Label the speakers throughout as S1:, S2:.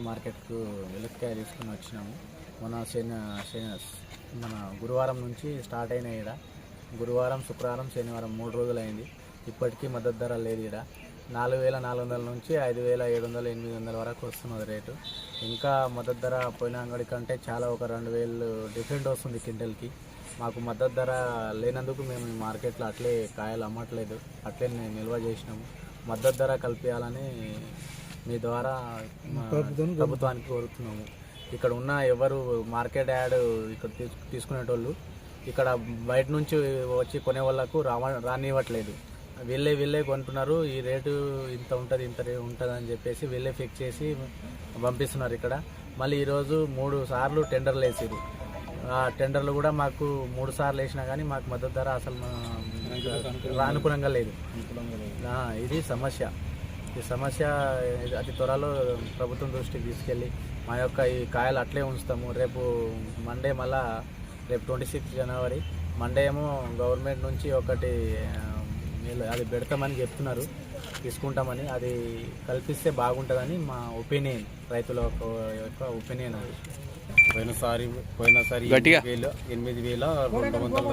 S1: మార్కెట్కు వెలుక్కాయ తీసుకుని వచ్చినాము. మన శని శని మన గురువారం నుంచి స్టార్ట్ అయిన ఈడ. గురువారం శుక్రవారం శనివారం మూడు రోజులు అయింది ఇప్పటికీ మద్దతు ధర లేదు ఈడ. నాలుగు వేల నాలుగు వందల నుంచి ఐదు వేల ఏడు వందల ఎనిమిది వందల వరకు వస్తున్నది రేటు. ఇంకా మద్దతు ధర పోయిన అంగడి కంటే చాలా ఒక రెండు వేలు డిఫరెంట్ వస్తుంది క్వింటల్కి. మాకు మద్దతు ధర లేనందుకు మేము ఈ మార్కెట్లో అట్లే కాయలు అమ్మట్లేదు. అట్లే నిల్వ చేసినాము. మద్దతు ధర కల్పించాలని మీ ద్వారా ప్రభుత్వానికి కోరుతున్నాము. ఇక్కడ ఉన్న ఎవరు మార్కెట్ యాడ్ ఇక్కడ తీసు తీసుకునేటోళ్ళు ఇక్కడ బయట నుంచి వచ్చి కొనే వాళ్ళకు రావ రానివ్వట్లేదు. వీళ్ళే వీళ్ళే కొంటున్నారు ఈ రేటు ఇంత ఉంటుంది ఇంత రే ఉంటుంది అని చెప్పేసి వీళ్ళే ఫిక్స్ చేసి పంపిస్తున్నారు ఇక్కడ. మళ్ళీ ఈరోజు మూడు సార్లు టెండర్లు వేసారు ఆ టెండర్లు కూడా మాకు మూడు సార్లు వేసినా కానీ మాకు మద్దతు ధర అసలు అనుకూలంగా లేదు. ఇది సమస్య. ఈ సమస్య అతి త్వరలో ప్రభుత్వం దృష్టికి తీసుకెళ్ళి మా యొక్క ఈ కాయలు అట్లే ఉంచుతాము. రేపు మండే మళ్ళా రేపు ట్వంటీ సిక్స్ జనవరి మండే ఏమో గవర్నమెంట్ నుంచి ఒకటి అది పెడతామని చెప్తున్నారు. తీసుకుంటామని. అది కల్పిస్తే బాగుంటుందని మా ఒపీనియన్ రైతుల యొక్క ఒపీనియన్ అది.
S2: పోయినసారి పోయినసారి ఎనిమిది వేలు ఎనిమిది వేల రెండు వందల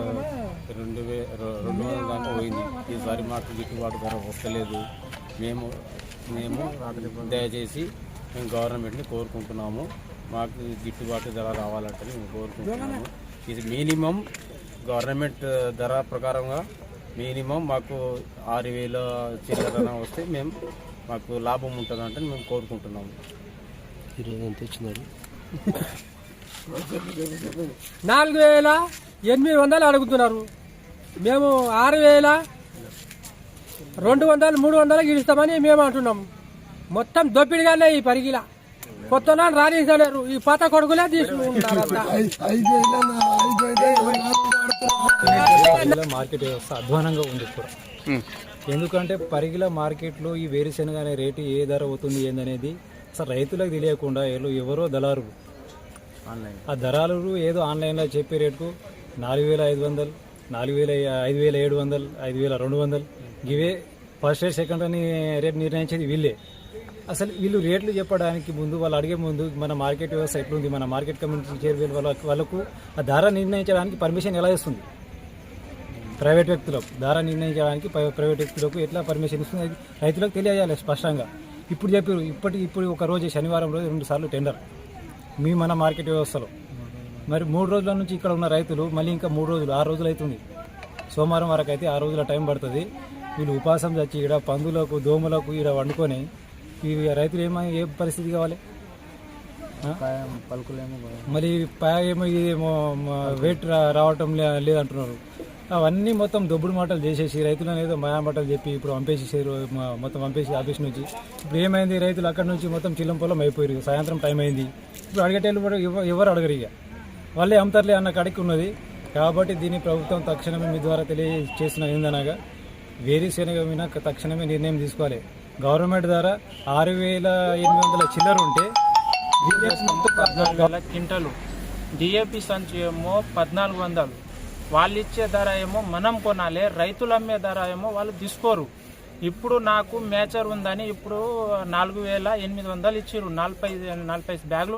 S2: రెండు వే రెండు వందల దాకా పోయింది. ఈసారి మాకు గిట్టుబాటు ధర వస్తలేదు మేము మేము దయచేసి మేము గవర్నమెంట్ని కోరుకుంటున్నాము. మాకు గిట్టుబాటు ధర రావాలంటే మేము కోరుకుంటున్నాము. ఇది మినిమం గవర్నమెంట్ ధర ప్రకారంగా మినిమం మాకు ఆరు వేల చిల్లర వస్తే మేము మాకు లాభం ఉంటుందంటే మేము కోరుకుంటున్నాము.
S3: నాలుగు వేల ఎనిమిది వందలు అడుగుతున్నారు. మేము ఆరు వేల రెండు వందలు మూడు వందలు ఇస్తామని మేము అంటున్నాం. మొత్తం దొప్పిడిగానే ఈ పరిగిల. కొత్త రాణించలేరు. ఈ పాత కొడుకులే తీసుకుంటారు
S4: మార్కెట్ వ్యవస్థ అధ్వానంగా ఉంది కూడా. ఎందుకంటే పరిగిల మార్కెట్లో ఈ వేరుశెనగ అనే రేటు ఏ ధర అవుతుంది ఏందనేది అసలు రైతులకు తెలియకుండా వీళ్ళు ఎవరో దళారులు.
S1: ఆన్లైన్.
S4: ఆ దళారులు ఏదో ఆన్లైన్లో చెప్పే రేటుకు నాలుగు వేల ఐదు వందలు నాలుగు వేల ఐదు వేల ఏడు వందలు ఐదు వేల రెండు వందలు ఇవే ఫస్ట్ రేట్ సెకండ్ అని రేట్ నిర్ణయించేది వీళ్ళే. అసలు వీళ్ళు రేట్లు చెప్పడానికి ముందు వాళ్ళు అడిగే ముందు మన మార్కెట్ వ్యవస్థ ఎట్లుంది మన మార్కెట్ కమ్యూనిటీ చేరువేలు వాళ్ళ వాళ్ళకు ఆ ధర నిర్ణయించడానికి పర్మిషన్ ఎలా ఇస్తుంది? ప్రైవేట్ వ్యక్తులకు ధర నిర్ణయించడానికి ప్రైవేట్ వ్యక్తులకు ఎట్లా పర్మిషన్ ఇస్తుంది? అది రైతులకు తెలియజేయాలి స్పష్టంగా. ఇప్పుడు చెప్పారు ఇప్పటి ఇప్పుడు ఒక రోజు శనివారం రోజు రెండు సార్లు టెండర్. మీ మన మార్కెట్ వ్యవస్థలో. మరి మూడు రోజుల నుంచి ఇక్కడ ఉన్న రైతులు మళ్ళీ ఇంకా మూడు రోజులు ఆరు రోజులు అవుతుంది. సోమవారం వరకు అయితే ఆరు రోజుల టైం పడుతుంది. వీళ్ళు ఉపాసం చచ్చి ఇక్కడ పందులకు దోమలకు ఇక్కడ వండుకొని ఈ రైతులు ఏమో ఏ పరిస్థితి కావాలి?
S1: పలుకులేమో
S4: మరి పై ఏమో ఇదేమో వెయిట్ రావటం లేదంటున్నారు. అవన్నీ మొత్తం దొబ్బుడు మాటలు చేసేసి రైతులను ఏదో మాయా మాటలు చెప్పి ఇప్పుడు పంపేసేసారు మొత్తం పంపేసి ఆఫీస్ నుంచి. ఇప్పుడు ఏమైంది? రైతులు అక్కడ నుంచి మొత్తం చిల్లం పొలం అయిపోయారు. సాయంత్రం టైం అయింది. ఇప్పుడు ఎవ- ఎవరు అడగరు ఇక. వాళ్ళే అమ్ముతారులే అన్న కడికి ఉన్నది. కాబట్టి దీన్ని ప్రభుత్వం తక్షణమే మీ ద్వారా తెలియజేస్తున్న ఏందనగా వేరుశెనగ మీద తక్షణమే నిర్ణయం తీసుకోవాలి. గవర్నమెంట్ ద్వారా ఆరు వేల ఎనిమిది వందల చిల్లర ఉంటే
S5: పద్నాలుగు వేల క్వింటలు? డిఏపి సంచి ఏమో పద్నాలుగు వందలు. వాళ్ళు ఇచ్చే ధర ఏమో మనం కొనాలి రైతులు అమ్మే ధర ఏమో వాళ్ళు తీసుకోరు. ఇప్పుడు నాకు మేచర్ ఉందని ఇప్పుడు నాలుగు వేల ఎనిమిది వందలు ఇచ్చిర్రు. నలభై నలభై బ్యాగులు